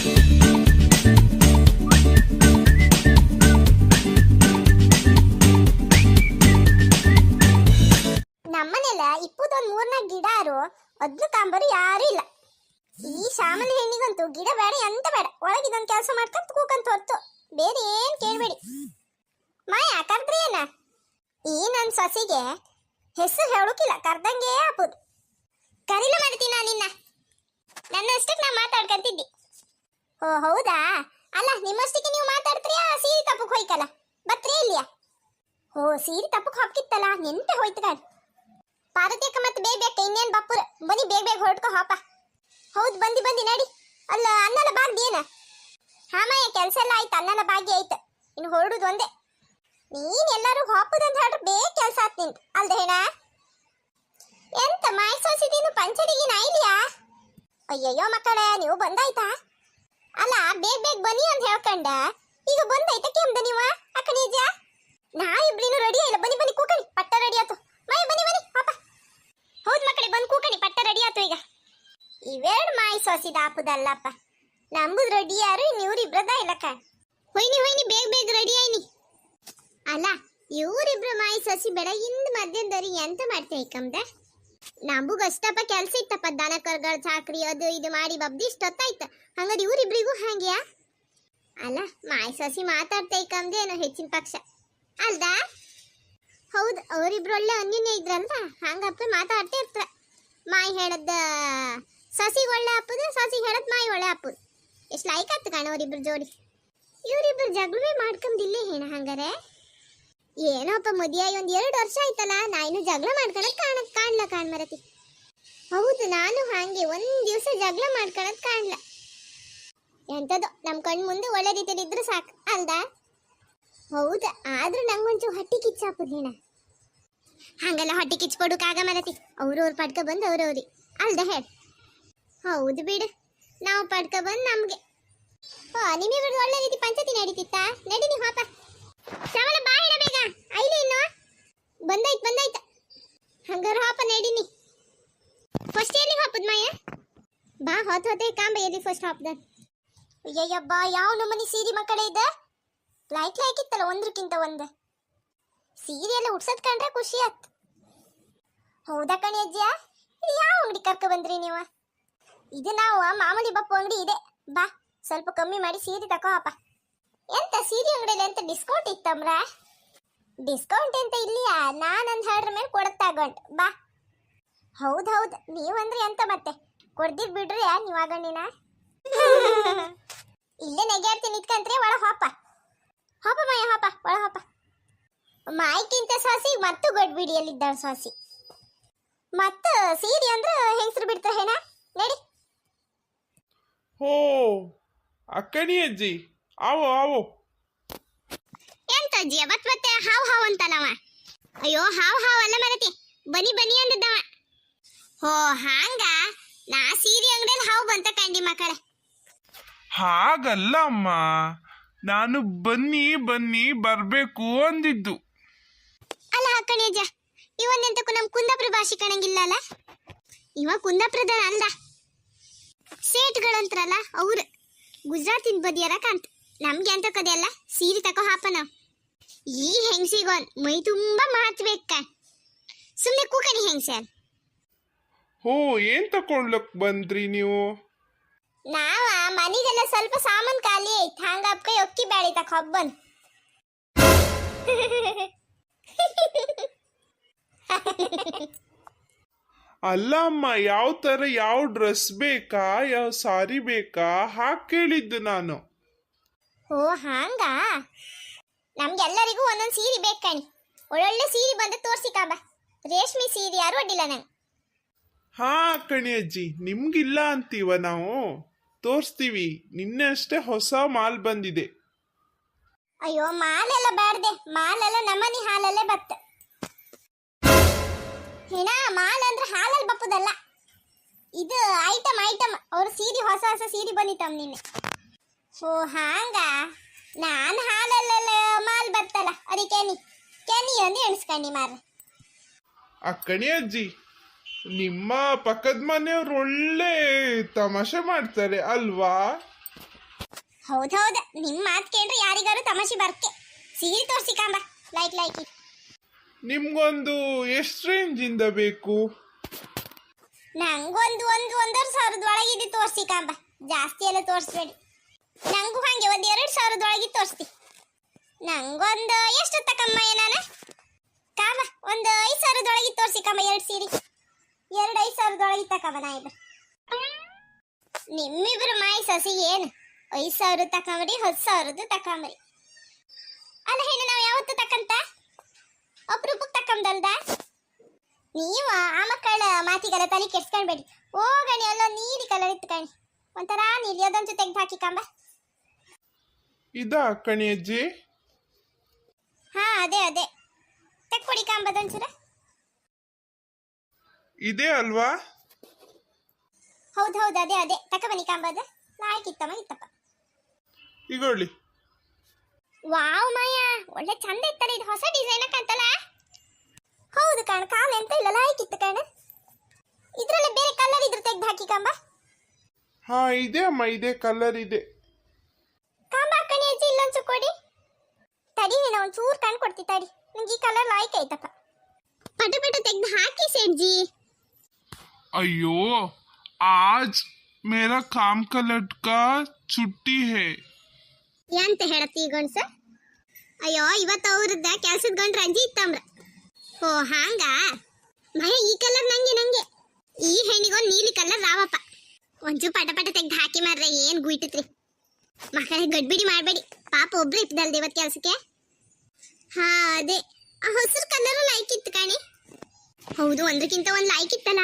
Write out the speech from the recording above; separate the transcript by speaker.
Speaker 1: ನಮ್ಮನೆಲ್ಲ ಇಪ್ಪತ್ತೊಂದ್ ಮೂರ್ನಾಲ್ಕು ಗಿಡ ಆರು, ಅದ್ಲು ಕಾಂಬರು ಯಾರು ಇಲ್ಲ. ಈ ಸಾಮಾನ್ಯ ಹೆಣ್ಣಿಗಂತೂ ಗಿಡ ಬೇಡ, ಎಂತ ಬೇಡ. ಒಳಗೆ ಇದೊಂದು ಕೆಲಸ ಮಾಡ್ಕೊಂತ ಕೂಕಂತ ಹೊರ್ತು. ಬೇರೆ ಏನ್ ಕೇಳ್ಬೇಡಿ. ಮಾಯ, ಕರ್ದ್ರಿ ಏನ? ಈ ನನ್ನ ಸೊಸಿಗೆ ಹೆಸರು ಹೇಳುಕಿಲ್ಲ, ಕರ್ದಂಗೆ ಆಪುದು. ಕರಿಲ ನಾನು ನಿನ್ನ. ನನ್ನಷ್ಟಕ್ಕೆ ನಾ ಮಾತಾಡ್ಕಂತಿದ್ದಿ. ಓ, ಹೌದಾ? ಅಲ್ಲ ನಿಮ್ಮಷ್ಟಕ್ಕೆ ನೀವು ಮಾತಾಡ್ತೀರಾ? ಸೀರೆ ತಪ್ಪಕ್ಕೆ ಹೋಯ್ಕಲ್ಲ ಬತ್ರಿ ಇಲ್ಲಿಯಾ? ಓ, ಸೀರೆ ತಪ್ಪಕ್ಕೆ ಹಾಕಿತ್ತಲ್ಲ ನೆನ್ಪೆ ಹೋಯ್ತು ಕಾಣ್. ಪಾರ್ವತಿಯಕ್ಕ ಮತ್ತೆ ಬೇಗ ಬೇಕ ಇನ್ನೇನ್ ಬಪ್ಪುರ ಬನ್ನಿ ಬೇಗ ಬೇಗ ಹೊರಟ್ಕೋ ಹಾಪ ಹೌದು, ಬಂದಿ ಬಂದಿ, ನಡಿ. ಅಲ್ಲ ಅನ್ನಲ ಬಾಗ್ದಿ ಏನ? ಹಾಮಯ್ಯ, ಕೆಲಸ ಎಲ್ಲ ಆಯ್ತು ಅನ್ನಲ ಭಾಗ್ಯ ಆಯ್ತು. ಇನ್ನು ಹೊರಡುದು ಒಂದೇ. ನೀನ್ ಎಲ್ಲರೂ ಹಾಪುದಂತ ಹೇಳ್ರೆ ಬೇಗ ಕೆಲಸ ಆತ್ ನಿಂತು ಅಲ್ದ ಹೇಣ ಎಂತ ಮಾಯ್ಸೋಸಿದೀನು ಪಂಚಡಿಗೆ ನಾಯಿಲಿಯಾ ಅಯ್ಯಯ್ಯೋ ಮಕ್ಕಳೇ, ನೀವು ಬಂದಾಯ್ತಾ? ಅಲ್ಲ, ಬೇಗ ಬೇಗ ಬನ್ನಿ ಅಂತ ಹೇಳ್ಕಂಡ. ಈಗ ಬಂದೈತ ಕೆಮ್ದ ನೀವ? ಅಕ್ಕನೇಜ ಇಬ್ರಿನು ರೆಡಿ ಇಲ್ಲ ಬನ್ನಿ ಬನ್ನಿ, ಕೂಕಣಿ. ಪಟ್ಟ ರೆಡಿ ಆತು ಮೈ, ಬನ್ನಿ ಬನ್ನಿ ಪಾಪ ಹೌದ್ ಮಕ್ಕಳೇ, ಬಂದ್ ಕೂಕಣಿ. ಪಟ್ಟ ರೆಡಿ ಆತು ಈಗ. ಇವೆರಡು ಮಾಯಿ ಸೋಸಿದ ಆಪುದಲ್ಲಪ್ಪ. ನಂಬುದ್ ರೆಡಿ ಯಾರು ಇವ್ರಿಬ್ರದ ಇಲ್ಲಕ್ಕ ಹೊಯ್ನಿ ಹೊಯ್ನಿ, ಬೇಗ ಬೇಗ ರೆಡಿ ಆಯ್ನಿ. ಅಲ್ಲ, ಇವ್ರಿಬ್ರು ಮಾಯಿ ಸಸಿ ಬೆಳಗಿಂದ ಮಧ್ಯದವ್ರಿಗೆ ಎಂತ ಮಾಡ್ತೇವೆ ಕಮ್ದ ನಮಗೂ ಅಷ್ಟಪ್ಪ ಕೆಲಸ ಇತ್ತಪ್ಪ, ದನ ಕರ್ಗಳ, ಚಾಕ್ರಿ, ಅದು ಇದು ಮಾಡಿ ಬಬ್ದಿ ಇಷ್ಟೊತ್ತಾಯ್ತು ಹಂಗಾರೆ ಇವ್ರಿಬ್ರಿಗೂ ಹಂಗ್ಯಾ ಅಲ್ಲ, ಮಾಯಿ ಸಸಿ ಮಾತಾಡ್ತೈ ಕಮ್ದೇನೋ ಹೆಚ್ಚಿನ ಪಕ್ಷ. ಅಲ್ದಾ? ಹೌದು ಅವರಿಬ್ರು ಒಳ್ಳೆ ಅನ್ಯೋನ್ಯ ಇದ್ರಲ್ಲ ಹಂಗಪ್ಪ ಮಾತಾಡ್ತಾ ಇರ್ತಾರ ಮಾಯಿ ಹೇಳದ ಸಸಿ ಒಳ್ಳೆ ಅಪ್ಪದು, ಸಸಿ ಹೇಳದ್ ಮಾಯ್ ಒಳ್ಳೆ ಅಪ್ಪದು. ಎಷ್ಟು ಲೈಕ್ ಆತು ಕಾಣ ಅವರಿಬ್ರು ಜೋಡಿ. ಇವರಿಬ್ರು ಜಗಳವೇ ಮಾಡ್ಕೊಂಬಿಲ್ಲ ಹೇಣ ಹಂಗಾರೆ? ಏನೋಪ್ಪ ಮದುವೆಯಾಗಿ ಒಂದ್ ಎರಡು ವರ್ಷ ಆಯ್ತಲ್ಲ ನಾನು ಜಗಳ ಮಾಡ್ಕೊಳಕ್ ಕಾಣ ಕಾಣ್ಲ ಕಾಣ್ ಮರತಿ. ಹೌದು, ನಾನು ಹಾಗೆ ಒಂದ್ ದಿವಸ ಜಗಳ ಮಾಡ್ಕೊಳಕ್ ಕಾಣ್ಲ. ಎಂತದೋ ನಮ್ಮ ಕಣ್ ಮುಂದೆ ಒಳ್ಳೆ ರೀತಿಯಲ್ಲಿ ಇದ್ರೂ ಸಾಕು, ಅಲ್ದಾ? ಹೌದಾ, ಆದ್ರೂ ನಂಗೊಂಚೂರು ಹೊಟ್ಟೆ ಕಿಚ್ಚಾಪುದ್ ಹಂಗಲ್ಲ ಹಂಗೆಲ್ಲ ಹೊಟ್ಟೆ ಕಿಚ್ಕೊಡುಕಾಗ ಮರತಿ. ಅವ್ರವ್ರ ಪಡ್ಕ ಬಂದು ಅವ್ರವ್ರಿ. ಅಲ್ದ ಹೇಳ. ಹೌದು ಬಿಡು, ನಾವು ಪಡ್ಕ ಬಂದು ನಮ್ಗೆ. ಓ ನಿಮಗೆ ಒಳ್ಳೆ ರೀತಿ ಪಂಚಾಯತಿ ನಡೀತಿತ್ತಾ? ನಡಿ ನೀವು ಹಾಪ. ಶ್ರವಣ ಬಾ ಹೇಳ ಬೇಗ. ಐಲಿ ಇನ್ನು. ಬಂದಾಯ್ತು ಬಂದಾಯ್ತು. ಹಂಗಾರ ಹಾಪ ನಡೀನಿ ಫಸ್ಟ್ ಎಲ್ಲಿ ಹಾಪದ್ ಮಾಯ? ಬಾ ಹೊತ್ತು ಹೊತ್ತೆ ಕಾಂಬ, ಎಲ್ಲಿ ಫಸ್ಟ್ ಹಾಪದ ಅಯ್ಯಯ್ಯಬ್ಬ, ಯಾವ ನಮೂನಿ ಸೀರೆ ಮಕ್ಕಳೇ ಇದೆ? ಲೈಕ್ ಲೈಕ್ ಇತ್ತಲ್ಲ, ಒಂದ್ರಕ್ಕಿಂತ ಒಂದು. ಸೀರೆ ಎಲ್ಲ ಉಡ್ಸದ್ ಕಂಡ್ರೆ ಖುಷಿ ಆತ್. ಹೌದಾ ಕಣಿ ಅಜ್ಜಿಯ? ಯಾವ ಅಂಗಡಿ ಕರ್ಕ ಬಂದ್ರಿ ನೀವು? ಇದು ನಾವು ಮಾಮೂಲಿ ಬಪ್ಪು ಅಂಗಡಿ ಇದೆ. ಬಾ, ಸ್ವಲ್ಪ ಕಮ್ಮಿ ಮಾಡಿ ಸೀರೆ ತಕೋ ಅಪ್ಪ ಎಂತ ಸೀರೆ ಅಂಗಡಿಯಲ್ಲಿ ಎಂತ ಡಿಸ್ಕೌಂಟ್ ಇತ್ತಮ್ರ ಡಿಸ್ಕೌಂಟ್ ಅಂತ ಇಲ್ಲಿಯಾ? ನಾನಂದ್ ಹೇಳ್ರ ಮೇಲೆ ಕೊಡತ್ತಾಗೊಂಡು ಬಾ. ಹೌದ್ ಹೌದ್, ನೀವಂದ್ರೆ ಎಂತ ಮತ್ತೆ? ಕೊಡ್ದಿರ್ ಬಿಡ್ರಿ ನೀವು ಆಗಣ್ಣಿನ ಇಲ್ಲೇ ನೆಗ್ಯಾಡ್ತೀನಿ ನಿತ್ಕಂತ್ರಿ ಒಳ ಹೋಪ ಹೋಪ ಮಾಯ ಹೋಪ ಒಳ ಹೋಪ ಮಾಯ್ಕಿಂತ ಸಾಸಿ, ಮತ್ತು ಗೊಡ್ಬಿಡಿಯಲ್ಲಿದ್ದಾಳ ಸಾಸಿ. ಮತ್ತು ಸೀರೆ ಅಂದ್ರೆ ಹೆಂಗಸ್ರು ಬಿಡ್ತಾರೆ ಹೇಣ ನಡಿ.
Speaker 2: ಹೋ, ಅಕ್ಕಣಿ ಅಜ್ಜಿ. ಆವೋ ಅವು
Speaker 1: ಎಂತ ಅಜ್ಜಿ ಮತ್ ಮತ್ತೆ ಹಾವ್ ಹಾವ್ ಅಂತಲ್ಲವ ಅಯ್ಯೋ ಹಾವ್ ಹಾವ್ ಅಲ್ಲ ಮರತಿ. ಬನಿ ಬನಿ ಅಂದಿದ್ದವ. ಹೋ ಹಾಂಗ? ನಾ ಸೀರೆ ಅಂಗಡಿಯಲ್ಲಿ ಹಾವು ಬಂತ ಕಂಡಿ ಮಕ್ಕಳ.
Speaker 2: ಹಾಗಲ್ಲ ಅಮ್ಮ ನಾನು ಬನ್ನಿ ಬನ್ನಿ ಬರ್ಬೇಕು ಅಂದಿದ್ದು.
Speaker 1: ಅಲ್ಲ ಹಾಕಣಿ ಅಜ್ಜ ಇವನ್ನೆಂತಕ್ಕೂ ನಮ್ ಕುಂದಾಪುರ ಭಾಷೆ ಕಣಂಗಿಲ್ಲ ಅಲ್ಲ ಇವ ಕುಂದಾಪುರದ ಅಲ್ಲ. ಸೇಟ್ಗಳಂತ್ರಲ್ಲ ಅವ್ರು. ಗುಜರಾತಿನ ಬದಿಯರ ಕಾಂತ ನಮ್ಗೆ ಅಂತ ಕದೆಯಲ್ಲ ಸೀರೆ ತಕೋ ಹಾಪನ ಈ ಹೆಂಗ್ಸಿಗೋನ್ ಮೈ ತುಂಬಾ ಮಾತ್ಬೇಕ ಸುಮ್ಮನೆ ಕೂಕನಿ ಹೆಂಗ್ಸೆ ಅಲ್ಲ
Speaker 2: ಹೋ ಏನ್ ತಕೊಂಡ್ಲಕ್ ಬಂದ್ರಿ ನೀವು?
Speaker 1: ನಾವ ಮನಿಗೆಲ್ಲ ಸ್ವಲ್ಪ ಸಾಮಾನ್ ಖಾಲಿ ಐತ್ ಹಂಗ ಅಪ್ಪ ಒಕ್ಕಿ ಬ್ಯಾಳಿ ತಕ ಹಬ್ಬನ್.
Speaker 2: ಅಲ್ಲ ಅಮ್ಮ ಯಾವ ತರ ಯಾವ ಡ್ರೆಸ್ ಬೇಕಾ ಯಾವ ಸಾರಿ ಬೇಕಾ ಹಾಕ್ ಕೇಳಿದ್ದು ನಾನು.
Speaker 1: ಓ ಹಾಂಗ? ನಮ್ಗೆಲ್ಲರಿಗೂ ಒಂದೊಂದು ಸೀರೆ ಬೇಕು ಕಣಿ. ಒಳ್ಳೊಳ್ಳೆ ಸೀರೆ ಬಂದು ತೋರ್ಸಿ ಕಾಬ. ರೇಷ್ಮೆ ಸೀರೆ ಯಾರು ಅಡ್ಡಿಲ್ಲ ನಂಗೆ.
Speaker 2: ಹಾ ಕಣಿ ಅಜ್ಜಿ ನಿಮ್ಗಿಲ್ಲ ಅಂತೀವ ನಾವು. ತೋರಿಸ್ತೀವಿ ನಿನ್ನೆ ಅಷ್ಟೇ ಹೊಸ ಮಾಲ್ ಬಂದಿದೆ.
Speaker 1: ಅಯ್ಯೋ ಮಾಲೆಲ್ಲ ಬ್ಯಾಡ್ದೆ ಮಾಲೆಲ್ಲ ನಮ್ಮನಿ ಹಾಲಲ್ಲೇ ಬತ್ತ. ಹಿಣ ಮಾಲ್ ಅಂದ್ರೆ ಹಾಲಲ್ಲಿ ಬಪ್ಪದಲ್ಲ. ಇದು ಐಟಮ್ ಐಟಮ್ ಅವ್ರ ಸೀರೆ ಹೊಸ ಹೊಸ ಸೀರೆ ಬಂದಿತ್ತಮ್ ನಿನ್ನೆ. ಓ ಹಾಂಗ? ನಾನು ಹಾಲಲ್ಲೆಲ್ಲ ಮಾಲ್ ಬರ್ತಲ್ಲ ಅದಕ್ಕೆ ಕೆನಿ ಕೆನಿ ಒಂದು ಎಣಿಸ್ಕಣಿ ಮಾರ
Speaker 2: ಅಕ್ಕಣಿ ಅಜ್ಜಿ ನಿಮ್ಮ ಪಕ್ಕದ ಮನೆಯವ್ರು ಒಳ್ಳೆ ತಮಾಷೆ ಮಾಡ್ತಾರೆ ಅಲ್ವಾ?
Speaker 1: ಹೌದೌದ ನಿಮ್ ಮಾತ್ ಕೇಳ್ರಿ ಯಾರಿಗಾರು ತಮಾಷೆ ಬರ್ಕೆ. ಸೀರೆ ತೋರ್ಸಿ ಕಾಂಬ ಲೈಕ್ ಲೈಕ್
Speaker 2: ನಿಮ್ಗೊಂದು ಎಷ್ಟು ರೇಂಜಿಂದ ಬೇಕು?
Speaker 1: ನಂಗೊಂದು ಒಂದು ಒಂದೂವರೆ ಸಾವಿರದ ಒಳಗಿದೆ ತೋರ್ಸಿ ಕಾಂಬ. ಜಾಸ್ತಿ ಎಲ್ಲ ತೋರಿಸ್ಬೇಡಿ. ನಂಗೂ ಹಾಗೆ ಒಂದು ಎರಡು ಸಾವಿರದೊಳಗೆ ತೋರಿಸ್ತಿ. ನಂಗೊಂದು ಎಷ್ಟು ತಕಮ್ಮ ನಾನು? ಕಾಮ, ಒಂದು ಐದು ಸಾವಿರದೊಳಗೆ ತೋರಿಸಿ ಕಮ್ಮ ಎರಡು ಸೀರೆ. ಎರಡು ಐದು ಸಾವಿರದೊಳಗೆ ತಕಮ್ಮ ನಾ ನಿಮ್ಮಿಬ್ರು ಮಾಯಿ ಸಸಿ ಏನು? ಐದು ಸಾವಿರ ತಕೊಂಬ್ರಿ ಹತ್ತು ಸಾವಿರದ್ದು ತಕೊಂಬ್ರಿ ಅಲ್ಲ ಹೇಳಿ ನಾವು ಯಾವತ್ತು ತಕ್ಕಂತ? ಅಪ್ರೂಪಕ್ಕೆ ತಕ್ಕಂದಲ್ದ? ನೀವು ಆ ಮಕ್ಕಳ ಮಾತಿಗೆಲ್ಲ ತಲೆ ಕೆಡ್ಸ್ಕೊಳ್ಬೇಡಿ ಹೋಗಣಿ, ಅಲ್ಲ ನೀಲಿ ಕಲರ್ ಇತ್ತು ಕಣಿ. ಒಂಥರ ನೀಲಿ, ಅದೊಂದು ತೆಗ್ದು ಹಾಕಿ ಕಂಬ
Speaker 2: ಇದಾ ಕಣಿಯಜ್ಜಿ
Speaker 1: ಹಾ ಅದೇ ಅದೇ. ತಕ್ಕೊಡಿ ಕಾಂಬದೊಂಚೂರ
Speaker 2: ಇದೇ ಅಲ್ವಾ?
Speaker 1: ಹೌದು ಹೌದು ಅದೇ ಅದೇ. ತಕ ಕಾಂಬದ. ಲಾಯ್ಕಿತ್ತಮ್ಮ ಇತ್ತಪ್ಪ.
Speaker 2: ಇಗೊಳ್ಳಿ
Speaker 1: ವಾವ್ ಮಾಯ. ಒಳ್ಳೆ ಚಂದ ಇತ್ತಲ್ಲ ಇದು ಹೊಸ ಡಿಸೈನ್ ಕಾಣ್ತಲ್ಲ? ಹೌದು ಕಣ ಕಾಲ ಎಂತ ಇಲ್ಲ ಲಾಯ್ಕಿತ್ತು ಕಾಣ. ಇದ್ರಲ್ಲಿ ಬೇರೆ ಕಲರ್ ಇದ್ರು ತೆಗ್ದು ಹಾಕಿ ಕಾಂಬ.
Speaker 2: ಹಾ ಇದೆ ಅಮ್ಮ ಇದೆ ಕಲರ್ ಇದೆ.
Speaker 1: ಕಾಂಬ ಕಣಿ ಅಜ್ಜಿ ಇಲ್ಲೊಂಚು ಕೊಡಿ ತಡಿ ನೀನು ಒಂಚೂರು ಕಣ್ ಕೊಡ್ತಿ ತಡಿ ನಂಗೆ ಈ ಕಲರ್ ಲಾಯ್ಕ್ ಆಯ್ತಪ್ಪ ಪಟ ಪಟ ತೆಗ್ದು ಹಾಕಿ ಸೇಡ್ಜಿ
Speaker 2: अयो आज मेरा काम का लटका छुट्टी है
Speaker 1: ಎಂತ ಹೇಳತ್ತಿ ಗಂಡ್ಸ ಅಯ್ಯೋ ಇವತ್ತು ಅವ್ರದ್ದ ಕೆಲ್ಸದ ಗಂಡ್ ರಂಜಿ ಇತ್ತಂಬ್ರ ಓ ಹಾಂಗ ಮಯ ಈ ಕಲರ್ ನಂಗೆ ನಂಗೆ ಈ ಹೆಣ್ಣಿಗೊಂದು ನೀಲಿ ಕಲರ್ ರಾವಪ್ಪ ಒಂಚೂ ಪಟ ಪಟ ತೆಗ್ದು ಹಾಕಿ ಮಾರ್ರೆ ಏನ್ ಗುಯ್ತತ್ರಿ ಮಕ್ಕಳ, ಗಡ್ಬಿಡಿ ಮಾಡಬೇಡಿ. ಪಾಪ ಒಬ್ರು ಇಟ್ಟದಲ್ದೆ ಇವತ್ತು ಕೆಲಸಕ್ಕೆ. ಹಾ, ಅದೇ. ಆ, ಹಸಿರು ಕಲರ್ ಲೈಕ್ ಇತ್ತು ಕಾಣಿ. ಹೌದು ಒಂದಕ್ಕಿಂತ ಒಂದು ಲೈಕ್ ಇತ್ತಲ್ಲ?